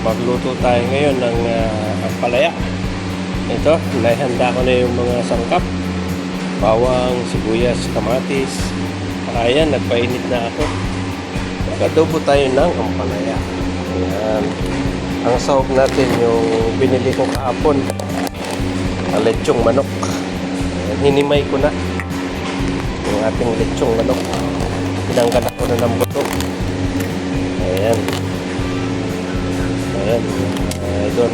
Magluto tayo ngayon ng uh, palaya. Ito, naihanda ko na yung mga sangkap. Bawang, sibuyas, kamatis. Ayan, nagpainit na ako. Mag-adobo tayo ng ampalaya. Ayan. Ang sahog natin yung binili ko kahapon. Ang lechong manok. Hinimay ko na. Yung ating lechong manok. Tinanggal ako na ng buto. Ayan. Ayan. Uh, doon.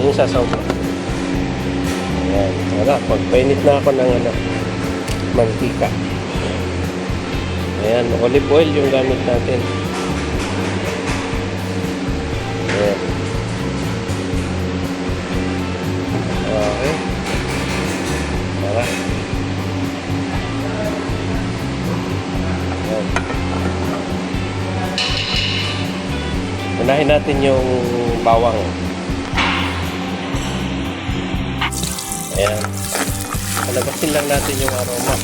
Yung sasawag ko. Ayan. Wala. Pagpainit na ako ng ano, mantika. Ayan. Olive oil yung gamit natin. Unahin natin yung bawang. Ayan. Palabasin lang natin yung aroma.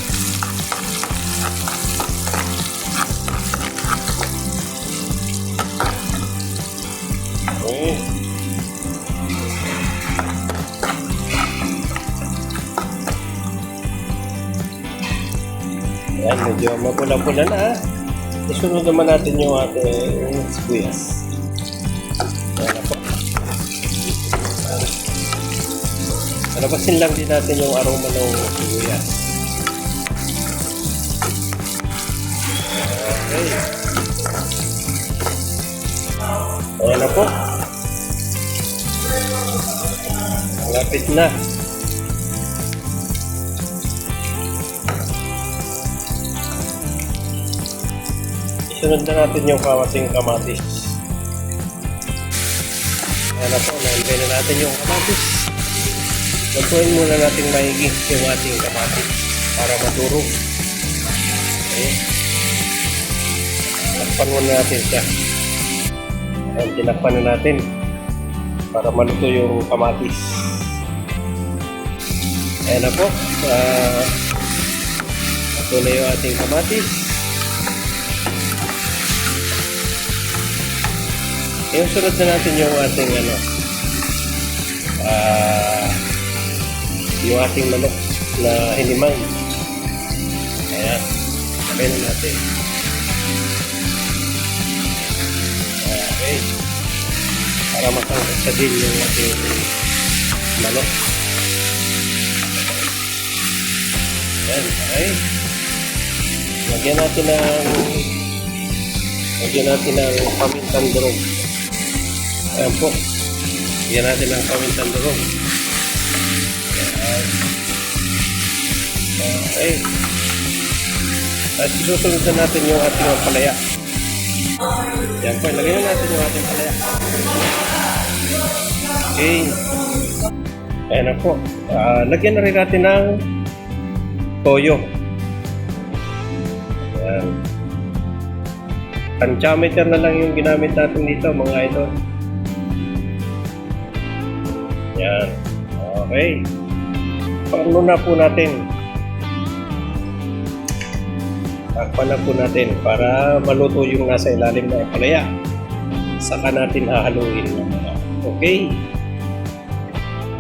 Okay. Ayan, medyo mapula-pula na ah. Isunod naman natin yung ating sibuyas. Palabasin lang din natin yung aroma ng sibuyas. Okay. Ayan na po. Malapit na. Isunod na natin yung kawating kamatis. Ayan na po, nailagay na natin yung kamatis. Lutuin muna natin maigi yung ating kamatis para madurog. Okay. Takpan muna natin siya. Ayan, tinakpan na natin para maluto yung kamatis. Ayan na po. Uh, ito na yung ating kamatis. Yung sunod na natin yung ating ano, ah, yung ating manok na hinimay. Ayan. Sabay na natin. Okay. Para makangkasa din yung ating manok. Ayan. Okay. Lagyan natin ng lagyan natin ng pamintang durog. Ayan po. Lagyan natin ng pamintang durog. Ayan. Okay. At susunod na natin yung ating palaya. Yan po, na natin yung ating palaya. Okay. Ayan na po. Ah, lagyan na rin natin ng toyo. Ayan. Pantiometer na lang yung ginamit natin dito mga idol. Yan. Okay. Paano na po natin? Takpan na po natin para maluto yung nasa ilalim na palaya. Saka natin hahaluin. Okay.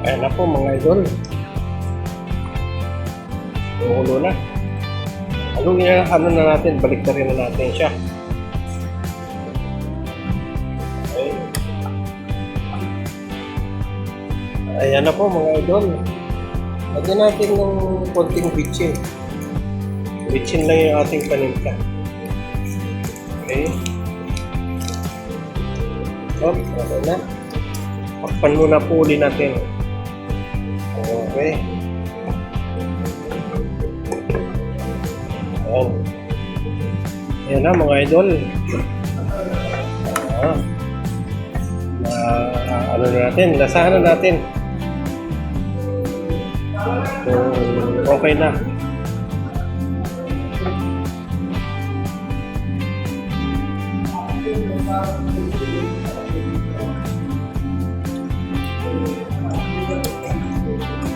Ayan na po mga idol. Umuulo na. Haluin na, ano na natin, balik na rin na natin siya. Ayan na po mga idol. Lagyan natin ng konting bitchin. Bitchin lang yung ating paninta. Okay. Oh, okay na. Pakpan muna po uli natin. Okay. Ayan. Ayan na mga idol. Ah. Ah, ano na natin, lasahan na natin. So, okay na.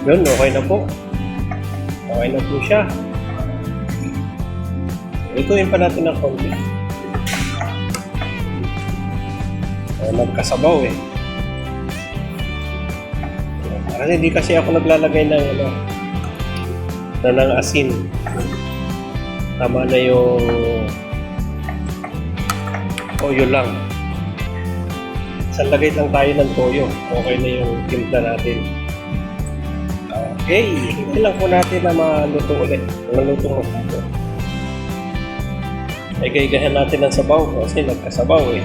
Yun, okay na po. Okay na po siya. Ituin pa natin ng konti. nagkasabaw eh. Kasi hindi kasi ako naglalagay ng ano, na ng asin. Tama na yung toyo lang. Isang lagay lang tayo ng toyo. Okay na yung timpla natin. Okay, hindi lang po natin na maluto ulit. Maluto mo tayo. Ay gaygahan natin ng sabaw kasi nagkasabaw eh.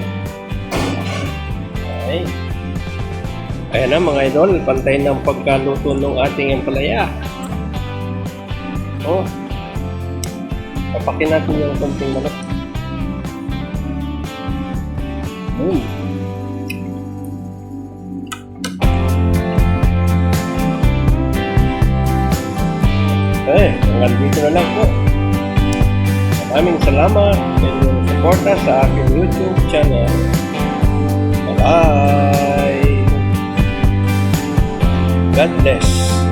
Okay. Ayan na mga idol, pantay ng pagkaluto ng ating empalaya. Oh. Papakin natin yung konting manok. Mm. Eh, hanggang dito na lang po. Maraming salamat sa inyong suporta sa aking YouTube channel. Bye! Gandes